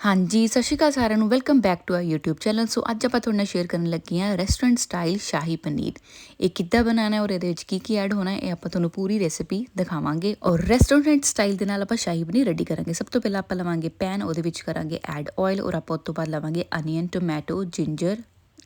ਹਾਂਜੀ, ਸਤਿ ਸ਼੍ਰੀ ਅਕਾਲ ਸਾਰਿਆਂ ਨੂੰ। Welcome back to our YouTube channel so ਅੱਜ ਆਪਾਂ ਤੁਹਾਡੇ ਨਾਲ ਸ਼ੇਅਰ ਕਰਨ ਲੱਗੇ ਹਾਂ ਰੈਸਟੋਰੈਂਟ ਸਟਾਈਲ ਸ਼ਾਹੀ ਪਨੀਰ। ਇਹ ਕਿੱਦਾਂ ਬਣਾਉਣਾ ਹੈ ਔਰ ਇਹਦੇ ਵਿੱਚ ਕੀ ਕੀ ਐਡ ਹੋਣਾ ਹੈ, ਇਹ ਆਪਾਂ ਤੁਹਾਨੂੰ ਪੂਰੀ ਰੈਸਿਪੀ ਦਿਖਾਵਾਂਗੇ। ਔਰ ਰੈਸਟੋਰੈਂਟ ਸਟਾਈਲ ਦੇ ਨਾਲ ਆਪਾਂ ਸ਼ਾਹੀ ਪਨੀਰ ਰੈਡੀ ਕਰਾਂਗੇ। ਸਭ ਤੋਂ ਪਹਿਲਾਂ ਆਪਾਂ ਲਵਾਂਗੇ ਪੈਨ ਉਹਦੇ ਵਿੱਚ ਕਰਾਂਗੇ ਐਡ ਆਇਲ ਔਰ ਆਪਾਂ ਉਸ ਤੋਂ ਬਾਅਦ ਲਵਾਂਗੇ onion tomato ginger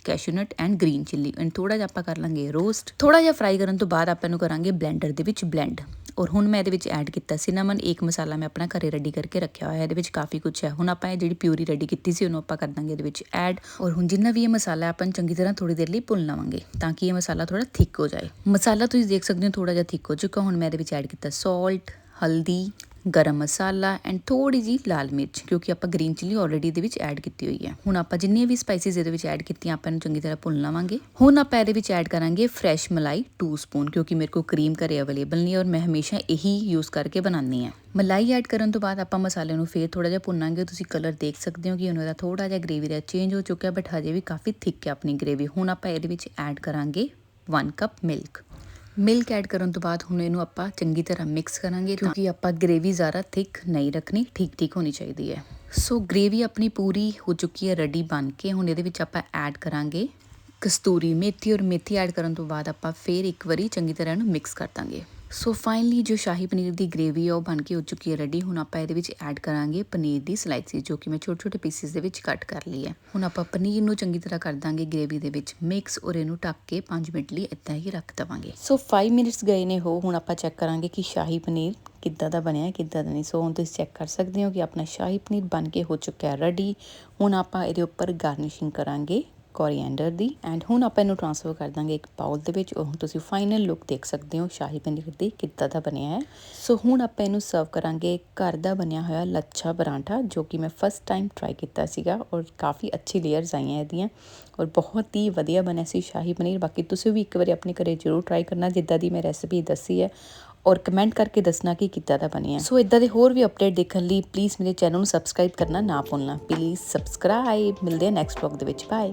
cashew nut and green chilli and ਥੋੜਾ ਜਿਹਾ ਆਪਾਂ ਕਰ ਲਾਂਗੇ ਰੋਸਟ ਥੋੜਾ ਜਿਹਾ ਫਰਾਈ ਕਰਨ ਤੋਂ ਬਾਅਦ ਆਪਾਂ ਇਹਨੂੰ ਕਰਾਂਗੇ ਬਲੈਂਡਰ ਦੇ ਵਿੱਚ ਬਲੈਂਡ ਔਰ ਹੁਣ ਮੈਂ ਇਹਦੇ ਵਿੱਚ ਐਡ ਕੀਤਾ ਸਿਨਮਨ ਇੱਕ ਮਸਾਲਾ ਮੈਂ ਆਪਣਾ ਘਰੇ ਰੈਡੀ ਕਰਕੇ ਰੱਖਿਆ ਹੋਇਆ ਹੈ ਇਹਦੇ ਵਿੱਚ ਕਾਫੀ ਕੁਝ ਹੈ ਹੁਣ ਆਪਾਂ ਇਹ ਜਿਹੜੀ ਪਿਊਰੀ ਰੈਡੀ ਕੀਤੀ ਸੀ ਉਹਨੂੰ ਆਪਾਂ ਕਰ ਦਾਂਗੇ ਇਹਦੇ ਵਿੱਚ ਐਡ ਔਰ ਹੁਣ ਜਿੰਨਾ ਵੀ ਇਹ ਮਸਾਲਾ ਆਪਾਂ ਚੰਗੀ ਤਰ੍ਹਾਂ ਥੋੜੀ ਦੇਰ ਲਈ ਭੁੰਨ ਲਵਾਂਗੇ ਤਾਂ ਕਿ ਇਹ ਮਸਾਲਾ ਥੋੜਾ ਥਿੱਕ ਹੋ ਜਾਏ ਮਸਾਲਾ ਤੁਸੀਂ ਦੇਖ ਸਕਦੇ ਹੋ ਥੋੜਾ ਜਿਹਾ ਥਿੱਕ ਹੋ ਚੁੱਕਾ ਹੁਣ ਮੈਂ ਇਹਦੇ ਵਿੱਚ ਐਡ ਕੀਤਾ ਸਾਲਟ ਹਲਦੀ ਗਰਮ ਮਸਾਲਾ ਐਂਡ ਥੋੜੀ ਜੀ ਲਾਲ ਮਿਰਚ, ਕਿਉਂਕਿ ਆਪਾਂ ਗ੍ਰੀਨ ਚਿੱਲੀ ਆਲਰੇਡੀ ਇਹਦੇ ਵਿੱਚ ਐਡ ਕੀਤੀ ਹੋਈ ਹੈ। ਹੁਣ ਆਪਾਂ ਜਿੰਨੀਆਂ ਵੀ ਸਪਾਈਸਿਸ ਇਹਦੇ ਵਿੱਚ ਐਡ ਕੀਤੀਆਂ, ਆਪਾਂ ਇਹਨੂੰ ਚੰਗੀ ਤਰ੍ਹਾਂ ਭੁੰਨ ਲਵਾਂਗੇ। ਹੁਣ ਆਪਾਂ ਇਹਦੇ ਵਿੱਚ ਐਡ ਕਰਾਂਗੇ ਫਰੈਸ਼ ਮਲਾਈ 2 ਸਪੂਨ ਕਿਉਂਕਿ ਮੇਰੇ ਕੋਲ ਕਰੀਮ ਘਰੇ ਅਵੇਲੇਬਲ ਨਹੀਂ ਔਰ ਮੈਂ ਹਮੇਸ਼ਾ ਇਹੀ ਯੂਜ਼ ਕਰਕੇ ਬਣਾਉਂਦੀ ਹਾਂ। ਮਲਾਈ ਐਡ ਕਰਨ ਤੋਂ ਬਾਅਦ ਆਪਾਂ ਮਸਾਲੇ ਨੂੰ ਫੇਰ ਥੋੜਾ ਜਿਹਾ ਭੁੰਨਾਂਗੇ। ਤੁਸੀਂ ਕਲਰ ਦੇਖ ਸਕਦੇ ਹੋ ਕਿ ਉਹਨਾਂ ਦਾ ਥੋੜਾ ਜਿਹਾ ਗ੍ਰੇਵੀ ਦਾ ਚੇਂਜ ਹੋ ਚੁੱਕਿਆ ਬਟ ਹਜੇ ਵੀ ਕਾਫੀ ਥਿੱਕ ਹੈ ਆਪਣੀ ਗ੍ਰੇਵੀ ਹੁਣ ਆਪਾਂ ਇਹਦੇ ਵਿੱਚ ਐਡ ਕਰਾਂਗੇ 1 ਕੱਪ ਮਿਲਕ ਮਿਲਕ ਐਡ ਕਰਨ ਤੋਂ ਬਾਅਦ ਹੁਣ ਇਹਨੂੰ ਆਪਾਂ ਚੰਗੀ ਤਰ੍ਹਾਂ ਮਿਕਸ ਕਰਾਂਗੇ ਕਿਉਂਕਿ ਆਪਾਂ ਗ੍ਰੇਵੀ ਜ਼ਿਆਦਾ ਥਿਕ ਨਹੀਂ ਰੱਖਣੀ ਠੀਕ ਠੀਕ ਹੋਣੀ ਚਾਹੀਦੀ ਹੈ। ਸੋ ਗ੍ਰੇਵੀ ਆਪਣੀ ਪੂਰੀ ਹੋ ਚੁੱਕੀ ਹੈ ਰੈਡੀ ਬਣ ਕੇ ਹੁਣ ਇਹਦੇ ਵਿੱਚ ਆਪਾਂ ਐਡ ਕਰਾਂਗੇ ਕਸਤੂਰੀ ਮੇਥੀ ਔਰ ਮੇਥੀ ਐਡ ਕਰਨ ਤੋਂ ਬਾਅਦ ਆਪਾਂ ਫੇਰ ਇੱਕ ਵਾਰੀ ਚੰਗੀ ਤਰ੍ਹਾਂ ਇਹਨੂੰ ਮਿਕਸ ਕਰ ਦਾਂਗੇ। ਸੋ ਫਾਈਨਲੀ ਜੋ ਸ਼ਾਹੀ ਪਨੀਰ ਦੀ ਗ੍ਰੇਵੀ ਹੈ ਉਹ ਬਣ ਕੇ ਹੋ ਚੁੱਕੀ ਹੈ ਰੈਡੀ ਹੁਣ ਆਪਾਂ ਇਹਦੇ ਵਿੱਚ ਐਡ ਕਰਾਂਗੇ ਪਨੀਰ ਦੀ ਸਲਾਈਸਿਸ ਜੋ ਕਿ ਮੈਂ ਛੋਟੇ ਛੋਟੇ ਪੀਸਿਸ ਦੇ ਵਿੱਚ ਕੱਟ ਕਰ ਲਈ ਹੈ। ਹੁਣ ਆਪਾਂ ਪਨੀਰ ਨੂੰ ਚੰਗੀ ਤਰ੍ਹਾਂ ਕਰ ਦਾਂਗੇ ਗ੍ਰੇਵੀ ਦੇ ਵਿੱਚ। ਮਿਕਸ ਔਰ ਇਹਨੂੰ ਢੱਕ ਕੇ 5 ਮਿੰਟ ਲਈ ਇੱਦਾਂ ਹੀ ਰੱਖ ਦਵਾਂਗੇ। ਸੋ 5 ਮਿੰਟਸ ਗਏ ਨੇ ਹੋ ਹੁਣ ਆਪਾਂ ਚੈੱਕ ਕਰਾਂਗੇ ਕਿ ਸ਼ਾਹੀ ਪਨੀਰ ਕਿੱਦਾਂ ਦਾ ਬਣਿਆ, ਕਿੱਦਾਂ ਦਾ ਨਹੀਂ। ਸੋ ਹੁਣ ਤੁਸੀਂ ਚੈੱਕ ਕਰ ਸਕਦੇ ਹੋ ਕਿ ਆਪਣਾ ਸ਼ਾਹੀ ਪਨੀਰ ਬਣ ਕੇ ਹੋ ਚੁੱਕਿਆ ਰੈਡੀ ਹੁਣ ਆਪਾਂ ਇਹਦੇ ਉੱਪਰ ਗਾਰਨਿਸ਼ਿੰਗ ਕਰਾਂਗੇ। ਕੋਰੀਐਂਡਰ ਦੀ ਐਂਡ ਹੁਣ ਆਪਾਂ ਇਹਨੂੰ ਟ੍ਰਾਂਸਫਰ ਕਰ ਦਾਂਗੇ ਇੱਕ ਬਾਉਲ ਦੇ ਵਿੱਚ, ਉਹ ਤੁਸੀਂ ਫਾਈਨਲ ਲੁੱਕ ਦੇਖ ਸਕਦੇ ਹੋ, ਸ਼ਾਹੀ ਪਨੀਰ ਦੀ, ਕਿੱਦਾਂ ਦਾ ਬਣਿਆ ਹੈ। ਸੋ ਹੁਣ ਆਪਾਂ ਇਹਨੂੰ ਸਰਵ ਕਰਾਂਗੇ ਘਰ ਦਾ ਬਣਿਆ ਹੋਇਆ ਲੱਛਾ ਪਰਾਂਠਾ, ਜੋ ਕਿ ਮੈਂ ਫਸਟ ਟਾਈਮ ਟਰਾਈ ਕੀਤਾ ਸੀਗਾ, ਔਰ ਕਾਫੀ ਅੱਛੀ ਲੇਅਰਸ ਆਈਆਂ ਇਹਦੀਆਂ, ਔਰ ਬਹੁਤ ਹੀ ਵਧੀਆ ਬਣਿਆ ਸੀ ਸ਼ਾਹੀ ਪਨੀਰ। ਬਾਕੀ ਤੁਸੀਂ ਵੀ ਇੱਕ ਵਾਰੀ ਆਪਣੇ ਘਰੇ ਜ਼ਰੂਰ ਟਰਾਈ ਕਰਨਾ, ਜਿੱਦਾਂ ਦੀ ਮੈਂ ਰੈਸਪੀ ਦੱਸੀ ਹੈ, ਔਰ ਕਮੈਂਟ ਕਰਕੇ ਦੱਸਣਾ ਕਿ ਕਿੱਦਾਂ ਦਾ ਬਣਿਆ ਸੋ ਇਦਾਂ ਦੇ ਹੋਰ ਵੀ ਅਪਡੇਟ ਦੇਖਣ ਲਈ ਪਲੀਜ਼ ਮੇਰੇ ਚੈਨਲ ਨੂੰ ਸਬਸਕ੍ਰਾਈਬ ਕਰਨਾ ਨਾ ਭੁੱਲਣਾ। ਪਲੀਜ਼ ਸਬਸਕ੍ਰਾਈਬ ਮਿਲਦੇ ਆ ਨੈਕਸਟ ਵਲੌਗ ਦੇ ਵਿੱਚ। ਬਾਏ